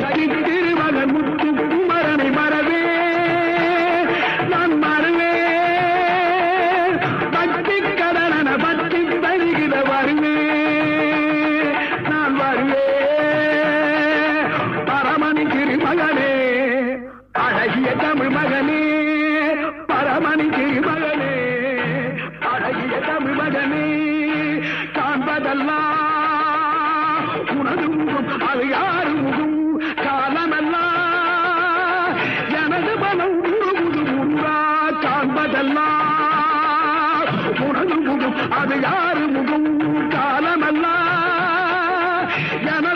சக்தி திருமகன் முத்து குமரனை மறவே நான் மறவே பக்தி கடலன பக்தி தருகிற வருவே நான் வருவே. பரமணி திருமகனே. அழகிய தமிழ் மகனே. பரமணி திருமகனே. அழகிய தமிழ் மகனே. காண்பதெல்லாம் உனது அது யாரு மனம் உருகுது காண்பதெல்லாம் உனது முகம் அது யாரு முகம்